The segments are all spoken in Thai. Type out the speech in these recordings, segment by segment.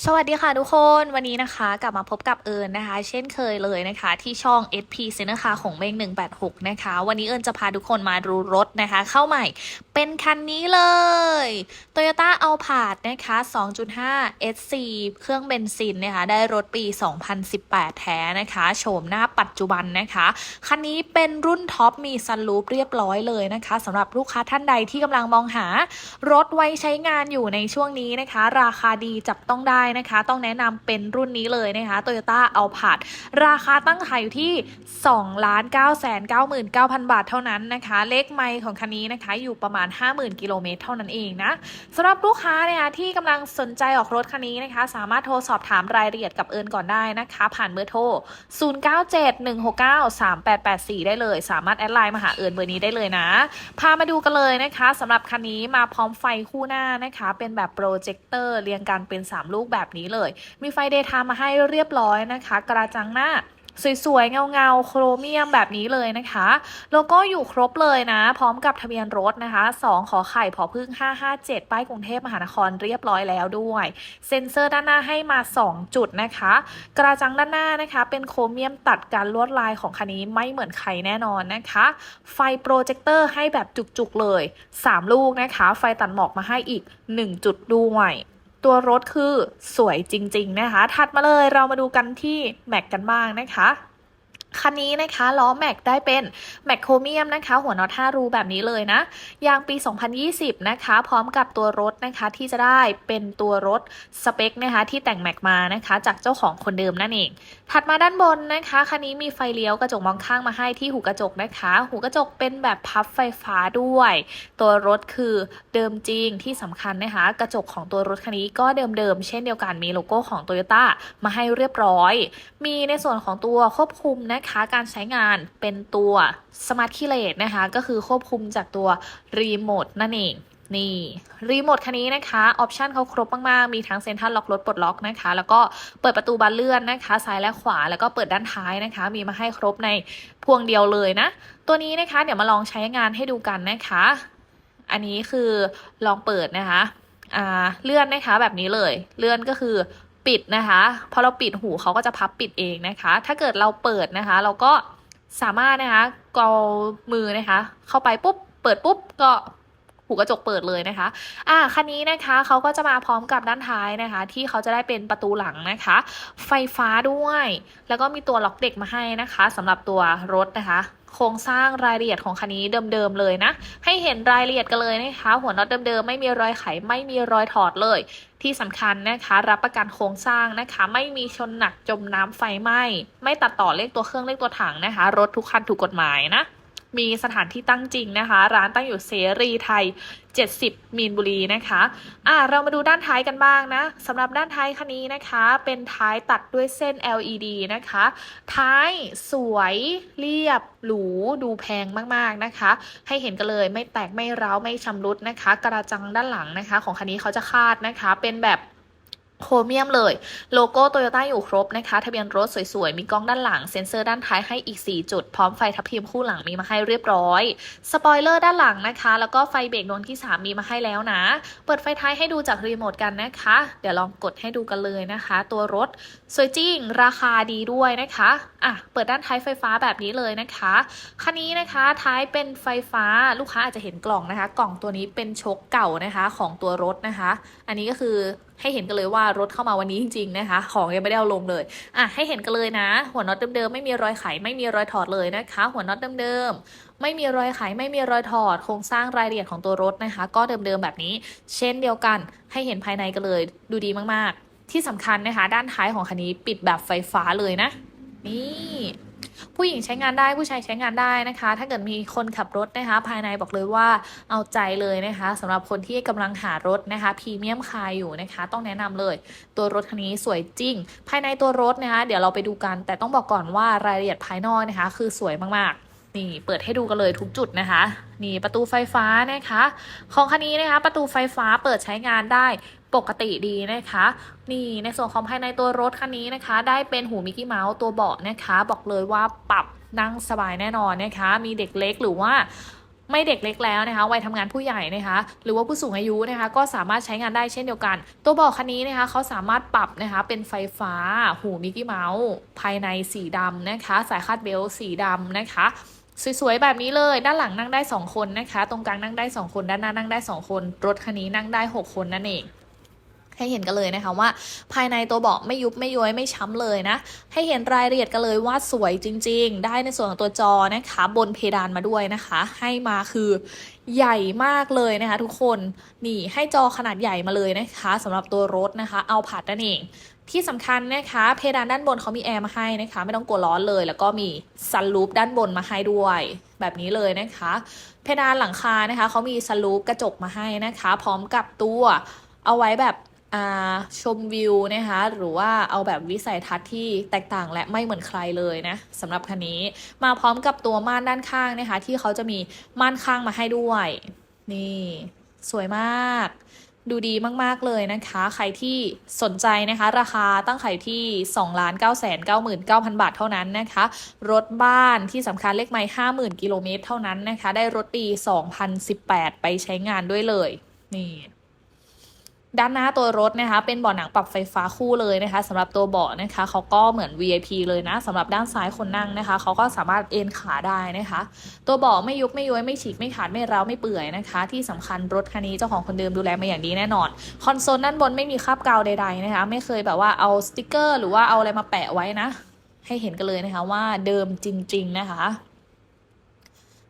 สวัสดีค่ะทุกคนวันนี้นะคะ กลับมาพบกับเอิญนะคะ เช่นเคยเลยนะคะ ที่ช่อง SP เซนนะคะของเมง186 นะคะ วันนี้เอิญจะพาทุกคนมาดูรถนะคะ เข้าใหม่เป็นคันนี้เลย Toyota a l p a r d นะคะ 2.5 SC เครื่องเบนซินนะคะ ได้รถปี 2018 แท้นะคะโฉมหน้าปัจจุบันนะคะ คันนี้เป็นรุ่นท็อปมีซันรูปเรียบร้อยเลยนะคะสำหรับลูกค้าท่านใดที่กำลังมองหารถไว้ใช้งานอยู่ในช่วงนี้นะคะ ราคาดีจับต้องได้นะคะ ต้องแนะนำเป็นรุ่นนี้เลยนะคะ Toyota a l p a r d ราคาตั้งขายอยู่ที่ 2 9 9 9 9 0 0 บาทเท่านั้นนะคะ เลขไมล์ของคันนี้นะคะอยู่ประมาณ 50,000 กิโลเมตรเท่านั้นเองนะสำหรับลูกค้าเนะคะที่กำลังสนใจออกรถคันนี้นะคะ สามารถโทรสอบถามรายละเอียดกับเอิญก่อนได้นะคะ ผ่านเบอร์โทร 0971693884 ได้เลย สามารถแอดไลน์มาหาเอิญเบอร์นี้ได้เลยนะ พามาดูกันเลยนะคะสำหรับคันนี้มาพร้อมไฟคู่หน้านะคะ เป็นแบบโปรเจคเตอร์เรียงกันเป็น 3 ลูกแบบนี้เลย มีไฟเดย์ไทม์มาให้เรียบร้อยนะคะ กระจังหน้าสวยๆ เงาๆ โครเมียมแบบนี้เลยนะคะ โลโก้อยู่ครบเลยนะ พร้อมกับทะเบียนรถนะคะ 2 ขอไข่ผอพึ่ง 557 ป้ายกรุงเทพมหานครเรียบร้อยแล้วด้วย เซ็นเซอร์ด้านหน้าให้มา 2 จุดนะคะ กระจังด้านหน้านะคะ เป็นโครเมียมตัดการลวดลายของคันนี้ไม่เหมือนใครแน่นอนนะคะ ไฟโปรเจคเตอร์ให้แบบจุกๆเลย 3 ลูกนะคะ ไฟตัดหมอกมาให้อีก 1 จุดด้วย ตัวรถคือสวยจริง ๆ นะคะ ถัดมาเลยเรามาดูกันที่แม็กกันบ้างนะคะ คันนี้นะคะล้อแม็กได้เป็นแม็กโครเมียมนะคะ หัวน็อต5รูแบบนี้เลยนะ ยางปี 2020 นะคะ พร้อมกับตัวรถนะคะที่จะได้เป็นตัวรถสเปคนะคะที่แต่งแม็กมานะคะ จากเจ้าของคนเดิมนั่นเอง ถัดมาด้านบนนะคะคันนี้มีไฟเลี้ยวกระจกมองข้างมาให้ที่หูกระจกนะคะ หูกระจกเป็นแบบพับไฟฟ้าด้วย ตัวรถคือเดิมจริงที่สำคัญนะคะ กระจกของตัวรถคันนี้ก็เดิมๆเช่นเดียวกันมีโลโก้ของ Toyota มาให้เรียบร้อย มีในส่วนของตัวควบคุมนะคะการใช้งานเป็นตัว Smart k e y l e s นะคะ ก็คือควบคุมจากตัวรีโมทนั่นเองนี่รีโมทคันนี้นะคะออปชันเขาครบมาก ๆ มีทั้งเซ็นทรัลล็อกรถปลดล็อกนะคะ แล้วก็เปิดประตูบานเลื่อนนะคะซ้ายและขวาแล้วก็เปิดด้านท้ายนะคะ มีมาให้ครบในพวงเดียวเลยนะ ตัวนี้นะคะเดี๋ยวมาลองใช้งานให้ดูกันนะคะ อันนี้คือลองเปิดนะคะอ่าเลื่อนนะคะแบบนี้เลย เลื่อนก็คือ ปิดนะคะพอเราปิดหูเขาก็จะพับปิดเองนะคะ ถ้าเกิดเราเปิดนะคะ เราก็สามารถนะคะกเอามือนะคะ เข้าไปปุ๊บ เปิดปุ๊บก็ หูกระจกเปิดเลยนะคะ อ่าคันนี้นะคะเขาก็จะมาพร้อมกับด้านท้ายนะคะ ที่เขาจะได้เป็นประตูหลังนะคะ ไฟฟ้าด้วย แล้วก็มีตัวล็อกเด็กมาให้นะคะสำหรับตัวรถนะคะโครงสร้างรายละเอียดของคันนี้เดิมๆเลยนะ ให้เห็นรายละเอียดกันเลยนะคะ หัวน็อตเดิมๆไม่มีรอยไข ไม่มีรอยถอดเลย ที่สำคัญนะคะ รับประกันโครงสร้างนะคะ ไม่มีชนหนักจมน้ำไฟไหม้ไม่ตัดต่อเลขตัวเครื่องเลขตัวถังนะคะ รถทุกคันถูกกฎหมายนะ มีสถานที่ตั้งจริงนะคะ ร้านตั้งอยู่เสรีไทย 70 มีนบุรีนะคะอ่าเรามาดูด้านท้ายกันบ้างนะสำหรับด้านท้ายคันนี้นะคะ เป็นท้ายตัดด้วยเส้น LED นะคะ ท้ายสวยเรียบหรูดูแพงมากๆนะคะ ให้เห็นกันเลยไม่แตกไม่ร้าวไม่ชำรุดนะคะ กระจังด้านหลังนะคะ ของคันนี้เขาจะคาดนะคะ เป็นแบบ โครเมียมเลย โลโก้โตโยต้าอยู่ครบนะคะ ทะเบียนรถสวยๆ มีกล้องด้านหลัง เซ็นเซอร์ด้านท้ายให้อีก 4 จุด พร้อมไฟทับทิมคู่หลังมีมาให้เรียบร้อย สปอยเลอร์ด้านหลังนะคะ แล้วก็ไฟเบรกดวงที่ 3 มีมาให้แล้วนะ เปิดไฟท้ายให้ดูจากรีโมทกันนะคะ เดี๋ยวลองกดให้ดูกันเลยนะคะ ตัวรถสวยจริง ราคาดีด้วยนะคะ อะ เปิดด้านท้ายไฟฟ้าแบบนี้เลยนะคะ คันนี้นะคะท้ายเป็นไฟฟ้า ลูกค้าอาจจะเห็นกล่องนะคะ กล่องตัวนี้เป็นโชคเก่านะคะของตัวรถนะคะ อันนี้ก็คือ ให้เห็นกันเลยว่ารถเข้ามาวันนี้จริงๆนะคะ ของยังไม่ได้เอาลงเลยอะให้เห็นกันเลยนะ หัวน็อตเดิมๆไม่มีรอยไขไม่มีรอยถอดเลยนะคะ หัวน็อตเดิมๆไม่มีรอยไขไม่มีรอยถอด โครงสร้างรายละเอียดของตัวรถนะคะ ก็เดิมๆแบบนี้ เช่นเดียวกันให้เห็นภายในกันเลย ดูดีมากๆ ที่สำคัญนะคะ ด้านท้ายของคันนี้ปิดแบบไฟฟ้าเลยนะ นี่ ผู้หญิงใช้งานได้ผู้ชายใช้งานได้นะคะ ถ้าเกิดมีคนขับรถนะคะ ภายในบอกเลยว่าเอาใจเลยนะคะสำหรับคนที่กำลังหารถนะคะพรีเมียมคาร์อยู่นะคะ ต้องแนะนำเลย ตัวรถคันนี้สวยจริง ภายในตัวรถนะคะ เดี๋ยวเราไปดูกัน แต่ต้องบอกก่อนว่ารายละเอียดภายนอกนะคะ คือสวยมากๆนี่เปิดให้ดูกันเลยทุกจุดนะคะ นี่ประตูไฟฟ้านะคะ ของคันนี้นะคะ ประตูไฟฟ้าเปิดใช้งานได้ ปกติดีนะคะ นี่ในส่วนของภายในตัวรถคันนี้นะคะ ได้เป็นหูมิกกี้เมาส์ตัวเบาะนะคะ บอกเลยว่าปรับนั่งสบายแน่นอนนะคะ มีเด็กเล็กหรือว่าไม่เด็กเล็กแล้วนะคะวัยทำงานผู้ใหญ่นะคะ หรือว่าผู้สูงอายุนะคะ ก็สามารถใช้งานได้เช่นเดียวกัน ตัวเบอกคันนี้นะคะเขาสามารถปรับนะคะ เป็นไฟฟ้า หูมิกกี้เมาส์ภายในสีดำนะคะ สายคาดเบลต์สีดำนะคะสวยๆ แบบนี้เลย ด้านหลังนั่งได้ 2 คนนะคะ ตรงกลางนั่งได้ 2 คน ด้านหน้านั่งได้ 2 คน รถคันนี้นั่งได้ 6 คนนั่นเอง ให้เห็นกันเลยนะคะว่า ภายในตัวเบาะไม่ยุบไม่ย้อยไม่ช้ำเลยนะ ให้เห็นรายละเอียดกันเลยว่าสวยจริง ๆ ได้ในส่วนของตัวจอนะคะ บนเพดานมาด้วยนะคะ ให้มาคือใหญ่มากเลยนะคะ ทุกคนนี่ให้จอขนาดใหญ่มาเลยนะคะสำหรับตัวรถนะคะ เอาผัดนั่นเองที่สำคัญนะคะ เพดานด้านบนเขามีแอร์มาให้นะคะ ไม่ต้องกลัวร้อนเลย แล้วก็มีซันรูฟด้านบนมาให้ด้วย แบบนี้เลยนะคะ เพดานหลังคานะคะเขามีซันรูฟกระจกมาให้นะคะ พร้อมกับตัวเอาไว้แบบ ชมวิวนะคะหรือว่าเอาแบบวิสัยทัศน์ที่แตกต่างและไม่เหมือนใครเลยนะสำหรับคันนี้มาพร้อมกับตัวม่านด้านข้างนะคะที่เขาจะมีม่านข้างมาให้ด้วย นี่ สวยมาก ดูดีมากๆเลยนะคะ ใครที่สนใจนะคะ ราคาตั้งไข่ที่2ล้าน9 9 9 9 0 0บาทเท่านั้นนะคะ รถบ้านที่สำคัญเลขไม้50,000กิโลเมตรเท่านั้นนะคะ ได้รถปี 2018 ไปใช้งานด้วยเลย นี่ ด้านหน้าตัวรถนะคะ เป็นเบาะหนังปรับไฟฟ้าคู่เลยนะคะสำหรับตัวเบาะนะคะเขาก็เหมือน VIP เลยนะสำหรับด้านซ้ายคนนั่งนะคะเขาก็สามารถเอนขาได้นะคะ ตัวเบาะไม่ยุบไม่ย้อยไม่ฉีกไม่ขาดไม่ร้าวไม่เปื่อยนะคะ ที่สำคัญรถคันนี้เจ้าของคนเดิมดูแลมาอย่างดีแน่นอน คอนโซลด้านบนไม่มีคราบกาวใดๆนะคะ ไม่เคยแบบว่าเอาสติกเกอร์ หรือว่าเอาอะไรมาแปะไว้นะ ให้เห็นกันเลยนะคะว่าเดิมจริง ๆ นะคะ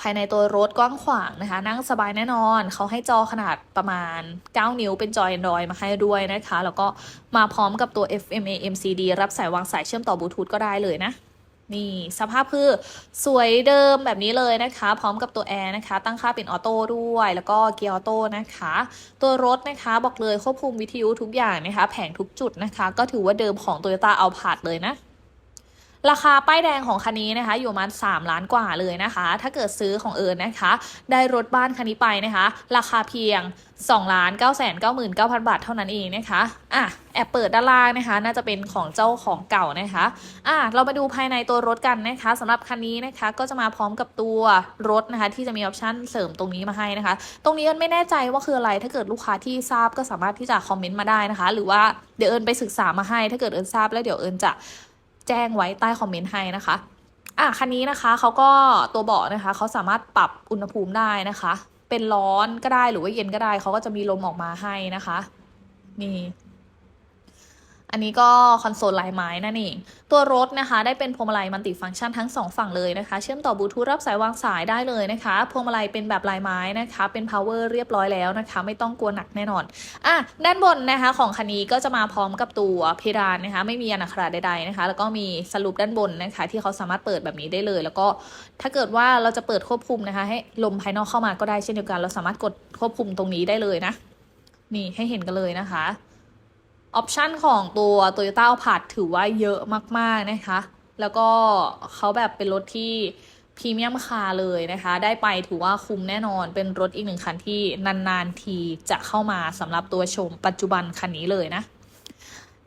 ภายในตัวรถกว้างขวางนะคะ นั่งสบายแน่นอน เขาให้จอขนาดประมาณ 9 นิ้วเป็นจอ Android มาให้ด้วยนะคะ แล้วก็มาพร้อมกับตัว FM AM CD รับสายวางสายเชื่อมต่อบลูทูธก็ได้เลยนะ นี่สภาพคือสวยเดิมแบบนี้เลยนะคะ พร้อมกับตัวแอร์นะคะ ตั้งค่าเป็นออโต้ด้วย แล้วก็เกียร์ออโต้นะคะ ตัวรถนะคะบอกเลยควบคุมวิทยุทุกอย่างนะคะ แผงทุกจุดนะคะ ก็ถือว่าเดิมของ Toyota a l p a r d เลยนะ ราคาป้ายแดงของคันนี้นะคะ อยู่ประมาณ3ล้านกว่าเลยนะคะ ถ้าเกิดซื้อของเอิญนะคะ ได้รถบ้านคันนี้ไปนะคะ ราคาเพียง2ล้าน9 9 9 9 0 0 บาทเท่านั้นเองนะคะอะแอบเปิดด้านล่างนะคะ น่าจะเป็นของเจ้าของเก่านะคะอะเรามาดูภายในตัวรถกันนะคะสำหรับคันนี้นะคะ ก็จะมาพร้อมกับตัวรถนะคะ ที่จะมีออปชั่นเสริมตรงนี้มาให้นะคะ ตรงนี้เอิญไม่แน่ใจว่าคืออะไร ถ้าเกิดลูกค้าที่ทราบก็สามารถที่จะคอมเมนต์มาได้นะคะ หรือว่าเดี๋ยวเอิญไปศึกษามาให้ ถ้าเกิดเอิญทราบแล้วเดี๋ยวเอิญจะ แจ้งไว้ใต้คอมเมนต์ให้นะคะอะคันนี้นะคะเขาก็ตัวเบาะนะคะเขาสามารถปรับอุณหภูมิได้นะคะ เป็นร้อนก็ได้หรือว่าเย็นก็ได้เขาก็จะมีลมออกมาให้นะคะ นี่ อันนี้ก็คอนโซลลายไม้นั่นเอง ตัวรถนะคะ ได้เป็นพวงมาลัยมัลติฟังก์ชันทั้งสองฝั่งเลยนะคะ เชื่อมต่อบลูทูธรับสายวางสายได้เลยนะคะ พวงมาลัยเป็นแบบลายไม้นะคะ เป็น power เรียบร้อยแล้วนะคะ ไม่ต้องกลัวหนักแน่นอน อะ ด้านบนนะคะของคันนี้ก็จะมาพร้อมกับตัวเพดานนะคะ ไม่มีอนาคราใดๆนะคะ แล้วก็มีสรุปด้านบนนะคะ ที่เขาสามารถเปิดแบบนี้ได้เลย แล้วก็ถ้าเกิดว่าเราจะเปิดควบคุมนะคะ ให้ลมภายนอกเข้ามาก็ได้เช่นเดียวกัน เราสามารถกดควบคุมตรงนี้ได้เลยนะ นี่ให้เห็นกันเลยนะคะ ออปชันของตัว Toyota a l p a r d ถือว่าเยอะมากๆนะคะ แล้วก็เขาแบบเป็นรถที่พรีเมียมคาเลยนะคะ ได้ไปถือว่าคุ้มแน่นอน เป็นรถอีกหนึ่งคันที่นาน ๆ ทีจะเข้ามาสำหรับตัวชมปัจจุบันคันนี้เลยนะ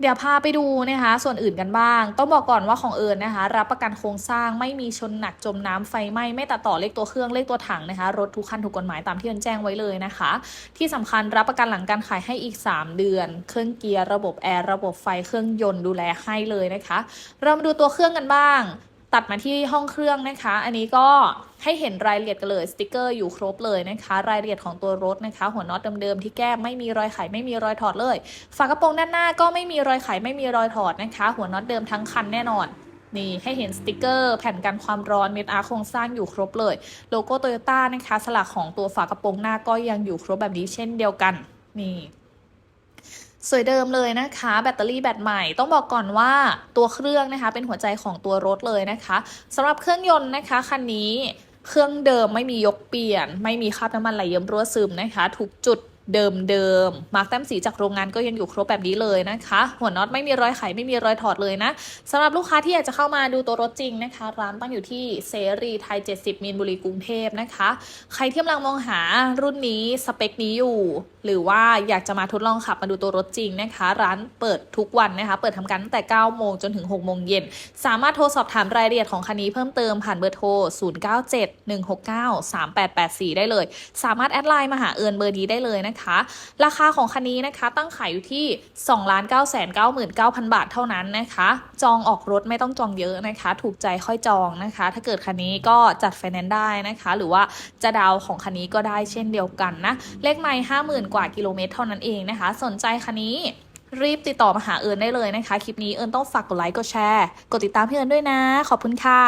เดี๋ยวพาไปดูนะคะ ส่วนอื่นกันบ้าง ต้องบอกก่อนว่าของเอิญนะคะ รับประกันโครงสร้างไม่มีชนหนักจมน้ำไฟไหม้ไม่ตัดต่อเลขตัวเครื่องเลขตัวถังนะคะ รถทุกคันถูกกฎหมายตามที่เอิญแจ้งไว้เลยนะคะ ที่สำคัญรับประกันหลังการขายให้อีก 3 เดือน เครื่องเกียร์ระบบแอร์ระบบไฟเครื่องยนต์ดูแลให้เลยนะคะ เรามาดูตัวเครื่องกันบ้าง ตัดมาที่ห้องเครื่องนะคะ อันนี้ก็ให้เห็นรายละเอียดกันเลยสติกเกอร์อยู่ครบเลยนะคะ รายละเอียดของตัวรถนะคะ หัวน็อตเดิมๆที่แก้มไม่มีรอยไขไม่มีรอยถอดเลย ฝากระโปรงด้านหน้าก็ไม่มีรอยไขไม่มีรอยถอดนะคะ หัวน็อตเดิมทั้งคันแน่นอนนี่ให้เห็นสติกเกอร์ แผ่นกันความร้อนเม็ดอาร์โครงสร้างอยู่ครบเลย โลโก้โตโยต้านะคะ สลักของตัวฝากระโปรงหน้าก็ยังอยู่ครบแบบนี้เช่นเดียวกัน นี่ สวยเดิมเลยนะคะ แบตเตอรี่แบตใหม่ต้องบอกก่อนว่าตัวเครื่องนะคะเป็นหัวใจของตัวรถเลยนะคะสำหรับเครื่องยนต์นะคะคันนี้เครื่องเดิมไม่มียกเปลี่ยน ไม่มีคราบน้ำมันไหลเยิ้มรั่วซึมนะคะทุกจุด เดิมเดิมมาร์กแต้มสีจากโรงงานก็ยังอยู่ครบแบบนี้เลยนะคะ หัวน็อตไม่มีรอยไขไม่มีรอยถอดเลยนะสำหรับลูกค้าที่อยากจะเข้ามาดูตัวรถจริงนะคะ ร้านตั้งอยู่ที่เสรีไทย 70 มีนบุรีกรุงเทพนะคะ ใครที่กำลังมองหารุ่นนี้สเปคนี้อยู่ หรือว่าอยากจะมาทดลองขับมาดูตัวรถจริงนะคะ ร้านเปิดทุกวันนะคะ เปิดทำการตั้งแต่ 9 โมงจนถึง 6 โมงเย็น สามารถโทรสอบถามรายละเอียดของคันนี้เพิ่มเติมผ่านเบอร์โทร 0971693884 ได้เลย สามารถแอดไลน์มาหาเอิญเบอร์นี้ได้เลยนะคะราคาของคันนี้นะคะ ตั้งขายอยู่ที่ 2 9 9 9 9 0 0 บาทเท่านั้นนะคะ จองออกรถไม่ต้องจองเยอะนะคะ ถูกใจค่อยจองนะคะ ถ้าเกิดคันนี้ก็จัดไฟแนนซ์ได้นะคะ หรือว่าจะดาวของคันนี้ก็ได้เช่นเดียวกันนะ เลขไม่ห้าหมื่นกว่ากิโลเมตรเท่านั้นเองนะคะ สนใจคันนี้รีบติดต่อมาหาเอิญได้เลยนะคะ คลิปนี้เอิญต้องฝากกดไลค์กดแชร์ กดติดตามพี่เอิญด้วยนะ ขอบคุณค่ะ